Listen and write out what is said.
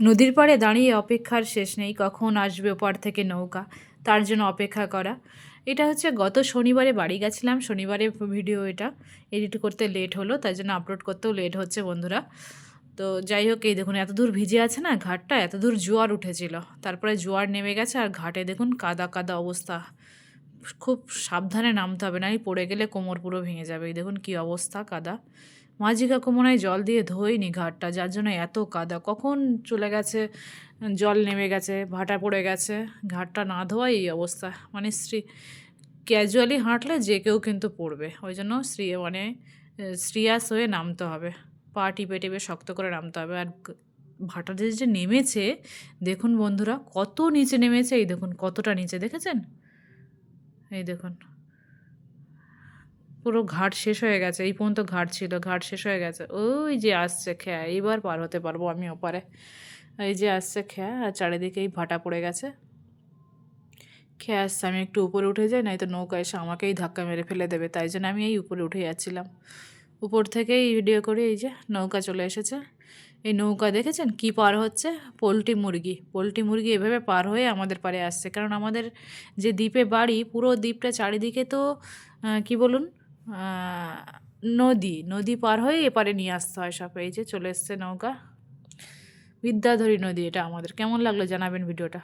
নদীর পাড়ে দাঁড়িয়ে অপেক্ষার শেষ নেই, কখন আসবে ওপার থেকে নৌকা? তার জন্য অপেক্ষা করা। এটা হচ্ছে গত শনিবারে বাড়ি গেছিলাম, শনিবারে ভিডিও এটা। এডিট করতে লেট হলো, তাই জন্য আপলোড করতেও লেট হচ্ছে বন্ধুরা। তো যাই হোক, এই দেখুন, এত দূর ভিজে আছে না ঘাটটা, এত দূর জোয়ার উঠেছিল। তারপরে জোয়ার নেমে গেছে আর ঘাটে দেখুন কাদা কাদা অবস্থা। খুব সাবধানে নামতে হবে, না পড়ে গেলে কোমর পুরো ভেঙে যাবে। এই দেখুন কী অবস্থা, কাদা। মাঝি কাকু মনে হয় জল দিয়ে ধোয়নি ঘাটটা, যার জন্য এত কাদা। কখন চলে গেছে? জল নেমে গেছে, ভাটা পড়ে গেছে। ঘাটটা না ধোয়াই এই অবস্থা। মানে শ্রী ক্যাজুয়ালি হাঁটলে যে কেউ কিন্তু পড়বে। ওই জন্য শ্রী মানে শ্রিয়াস হয়ে নামতে হবে। পা টিপে টিপে শক্ত করে নামতে হবে। আর ভাটাতে যে নেমেছে। দেখুন বন্ধুরা, কত নিচে নেমেছে। এই দেখুন কতটা নিচে, দেখেছেন? এই দেখুন। পুরো ঘাট শেষ হয়ে গেছে, এই পর্যন্ত ঘাট ছিল, ঘাট শেষ হয়ে গেছে। ওই যে আসছে খেয়া এইবার পার হতে পারব আমি ওপারে। এই যে আসছে খেয়া, আর চারিদিকে এই ভাটা পড়ে গেছে। খেয়ে আসছে, আমি একটু উপরে উঠে যাই নয়তো নৌকা এসে আমাকেই ধাক্কা মেরে ফেলে দেবে, তাই জন্য আমি এই উপরে উঠে যাচ্ছিলাম। উপর থেকেই ভিডিও করে এই যে নৌকা চলে এসেছে। এই নৌকা দেখেছেন কি পার হচ্ছে? পোলট্রি মুরগি। পোলট্রি মুরগি এভাবে পার হয়ে আমাদের পারে আসছে। কারণ আমাদের যে দ্বীপে বাড়ি, পুরো দ্বীপটা চারিদিকে তো কি বলুন? নদী নদী পার হয়ে এপারে নিয়ে আসতে হয় সব। এই যে চলে এসছে নৌকা। বিদ্যাধরী নদী এটা আমাদের। কেমন লাগল জানাবেন ভিডিওটা?